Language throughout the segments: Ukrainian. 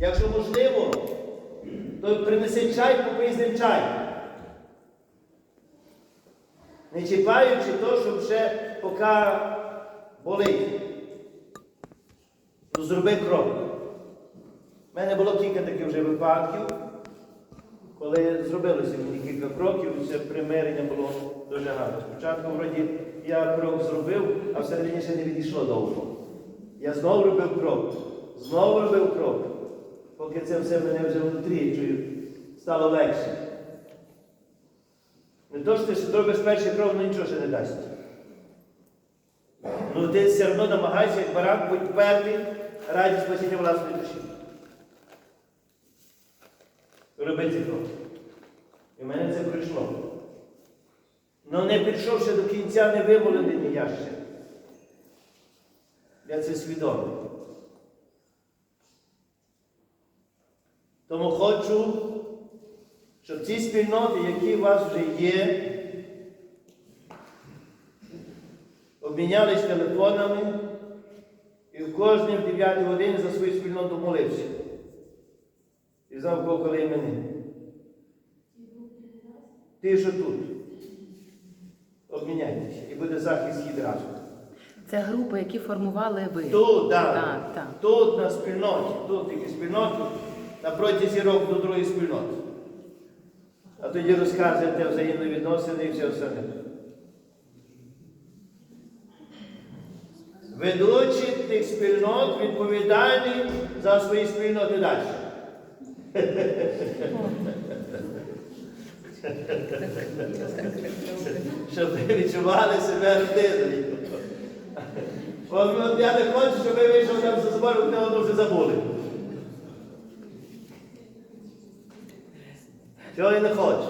Якщо можливо, то принеси чай, попий з ним чай. Не чіпаючи то, щоб ще поки болить. То зроби крок. У мене було кілька таких вже випадків, коли зробилося мені кілька кроків, це примирення було дуже гарно. Спочатку вроді я крок зробив, а всередині ще не відійшло довго. Я знову робив крок, знову робив крок, поки це все мене вже внутрі чую, стало легше. Не то, що ти зробиш перший крок, але нічого ще не дасть. Ну ти все одно намагайся, як баран, будь певний раді спасіння власної душі. Роби ці кроки. І мене це прийшло. Ну не підійшовши до кінця, не вимолений ні я ще. Я це свідомий. Тому хочу, щоб ці спільноти, які у вас вже є, обмінялись телефонами і в кожній в 9 годині за свою спільноту молився. І знав, кого коли імени. Ти що тут. Обміняйтеся і буде захист відразу. Це групи, які формували ви. Тут, так. Так, так. Тут на спільноті, тут тільки спільноті, на протязі року до другої спільноти. А тоді розказуєте взаємовідносини і все остальне. Ведучі тих спільнот відповідальні за свої спільноти далі. Щоб ви відчували себе родиною. От я не хочу, щоб ви вийшов там за збору, одну вже забули. Чого я не хочу?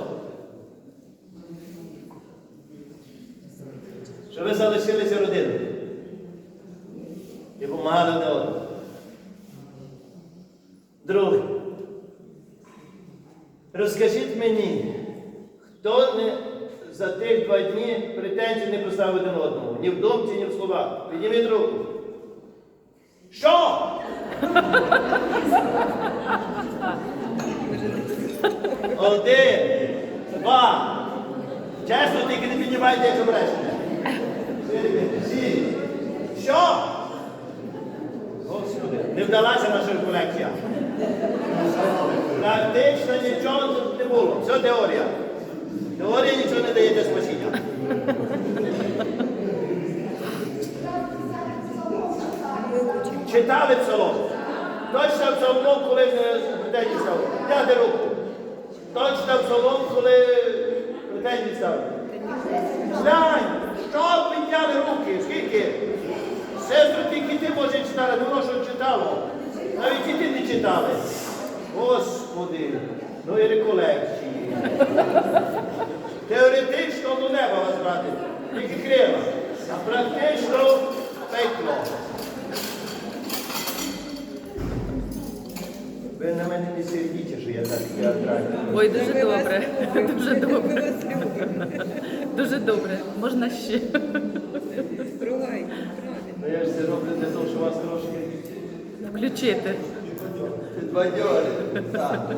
Щоб ви залишилися родиною. І допомагали одне одному. Друге. Розкажіть мені, хто не за тих два дні претензій не поставив один одному? Ні в думці, ні в словах. Підніміть руку. Що? Один, два. Чесно, тільки не піднімайте, якщо брешете. Всі. Що? Господи, не вдалася наша колекція. Практично нічого тут не було. Все теорія. Теорія нічого не дає для спасіння. Читали псалом. Точно псалом, коли претензії ставили. Дяти руку. Точно псалом, коли претензії ставили. Глянь, що підняли руки? Скільки? Сестру тільки ти може читати, воно що читало. Навіть і ти не читали. Господи, ну і реколекції. Теоретично до неба вас брати, тільки крила, а практично пекло. Ви на мене не сердіться, що я так театральний. Ой, дуже добре. Дуже добре. Дуже добре. Можна ще. Стругай, Ну я ж це роблю для того, щоб вас трошки Включити. підбадьорити. Так.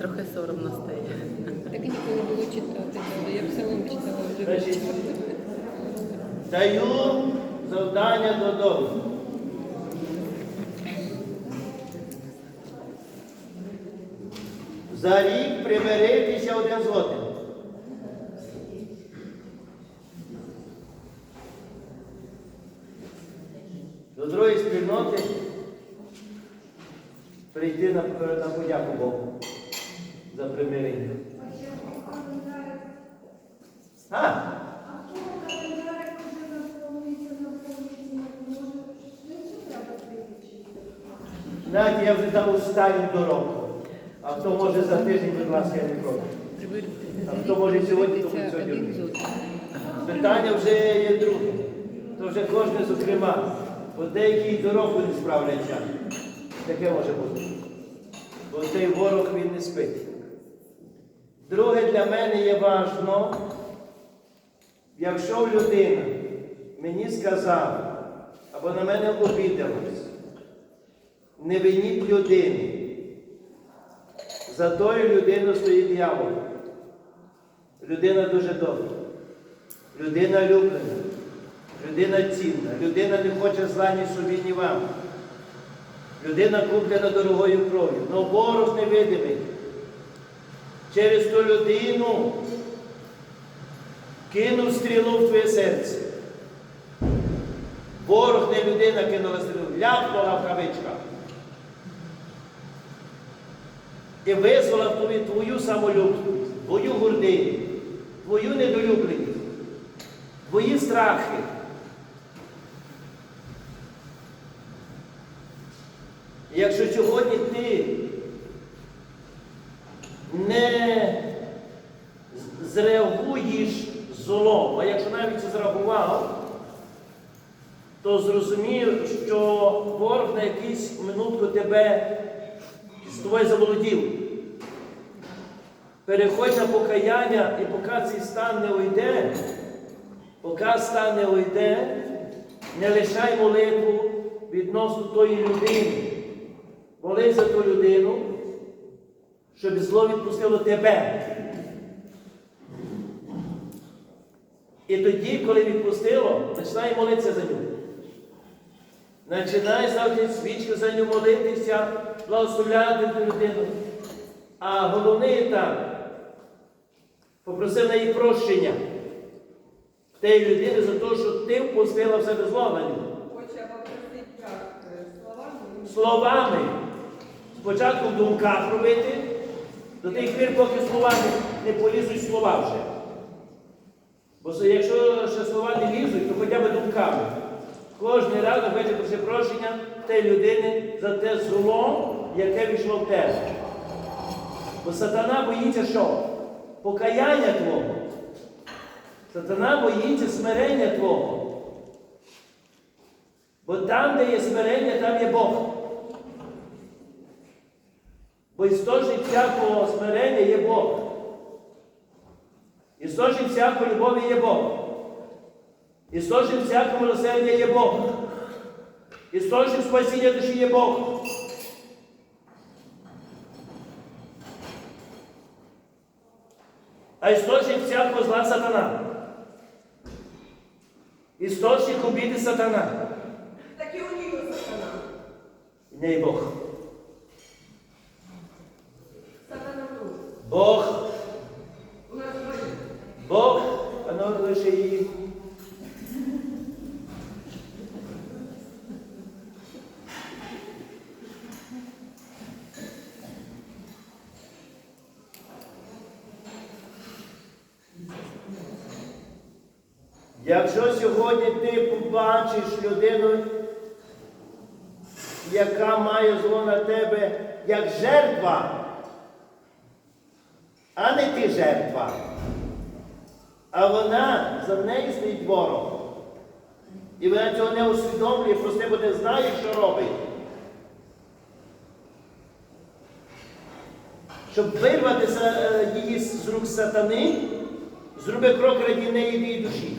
Трохи соромно стає. Так і ніколи було читати. але Я псалом читала вже. Значить, завдання додому. За рік примиритися один з одним. До другої спільноти прийти на, на подяку Богу за примирення. А? Знаєте, я вже дав останню дорогу. А хто може за тиждень, будь ласка, я не проти. А хто може сьогодні, то сьогодні. Питання вже є друге. То вже кожне, зокрема, бо деякі дорогу не справляться. Таке може бути. Бо цей ворог він не спить. Друге для мене є важно, якщо людина мені сказала або на мене обідалась, не виніть людини. За тою людиною стоїть дьявол. Людина дуже добра. Людина люблена. Людина цінна. Людина не хоче зла ні собі, ні вам. Людина куплена дорогою кров'ю. Но ворог невидимий. Через ту людину кинув стрілу в твоє серце. Ворог не людина кинула стрілу, ляпнула в кавичках. І визвала тобі твою самолюбність, твою гординю, твою недолюбленість, твої страхи. І якщо сьогодні ти не зреагуєш злом, а якщо навіть зреагував, то зрозумів, що ворог на якусь минутку тебе тобою заволодів. Переходь на покаяння, і поки цей стан не уйде, поки стан не уйде, не лишай молитву відносно тої людини. Молись за ту людину, щоб зло відпустило тебе. І тоді, коли відпустило, починай молитися за нього. Починай ставити свічку за нього молитися, благословляти ту людину. А головний етап попросив на її прощення тієї людини за те, що ти впустила в себе зло на нього. Е, словами. Спочатку в думках робити, до тих пір, поки слова не полізуть слова вже. Бо якщо ще слова не лізуть, то хоча б думками. Кожний раз хоче прощення тієї людини за те зло, яке війшло в тебе. Бо сатана боїться що? Покаяння твого. Сатана боїться смирення твого. Бо там, де є смирення, там є Бог. Бо істочник всякого смирення є Бог. Істочник всякої любові є Бог. Істочник всякого милосердя є Бог. Істочник спасіння душі є Бог. А істочник всякого зла сатана. Істочник обіди сатана. Так і у нього сатана. І не Бог. Сатана тут. Бог, У нас. Бог, а ну лише її. Якщо сьогодні ти побачиш людину, яка має зло на тебе як жертва, а не ти жертва. А вона за нею стоїть ворог. І вона цього не усвідомлює, просто бо не знає, що робить. Щоб вирватися е, її з рук сатани, зроби крок раді неї її душі.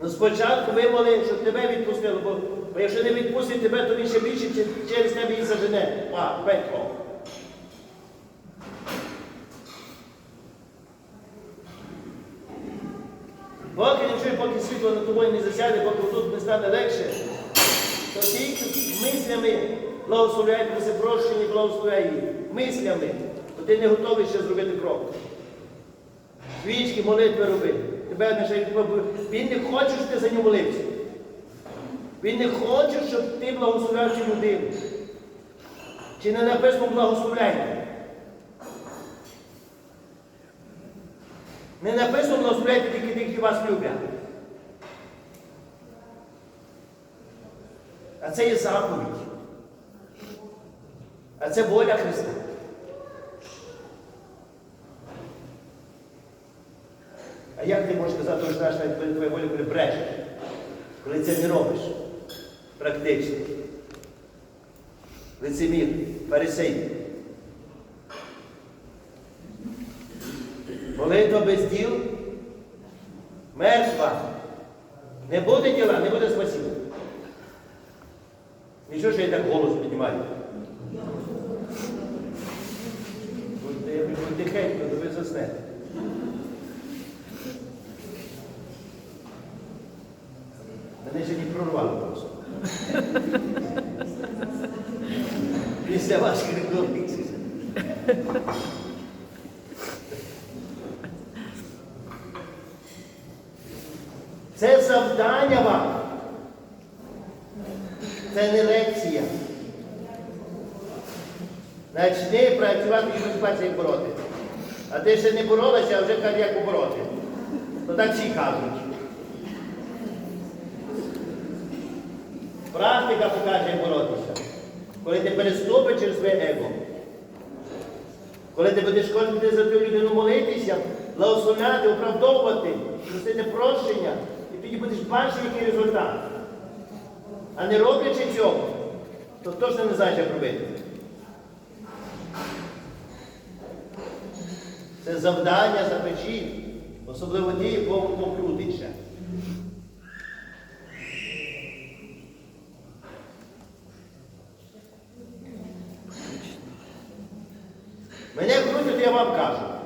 Ну спочатку вимоли, щоб тебе відпустило, бо, бо якщо не відпустить тебе, то він ще більше через тебе і зажене. А, пекло. Поки не чує, поки світло над тобою не засяде, поки тут не стане легше, то тільки мислями благословляй, проси прощення, благословляй їх. Мислями, то ти не готовий ще зробити крок. Свічки, молитви роби. Тебе не Він не хоче, щоб ти за нього молився. Він не хоче, щоб ти благословляв цю людину. Чи не написано благословляйте? Не написано благословляйте тільки тих, які вас люблять. А це є заповідь. А це воля Христа. Як ти можеш казати, що знаєш навіть твоя воля, коли брешеш? Коли це не робиш? Практично. Лицемір, фарисей. Молитва без діл мертва. Не буде діла, не буде спасіння. Нічого, що я так голос піднімаю. Тихенько, ви заснете. Мене ще не прорвало просто. Після ваших рекомендацій. Це завдання вам. Це не лекція. Начни працювати і безпечно їх бороти. А ти ще не боролася, а вже кажеш, як побороти. То так всі кажуть. Практика покаже, як боротися. Коли ти переступиш через своє его. Коли ти будеш кожен за ту людину молитися, благословляти, оправдовувати, просити прощення, і тоді будеш бачити, який результат. А не роблячи цього, то точно не знаєш, як робити. Це завдання запечі, особливо ті, якому покрутиться. Мене крутять, я вам кажу.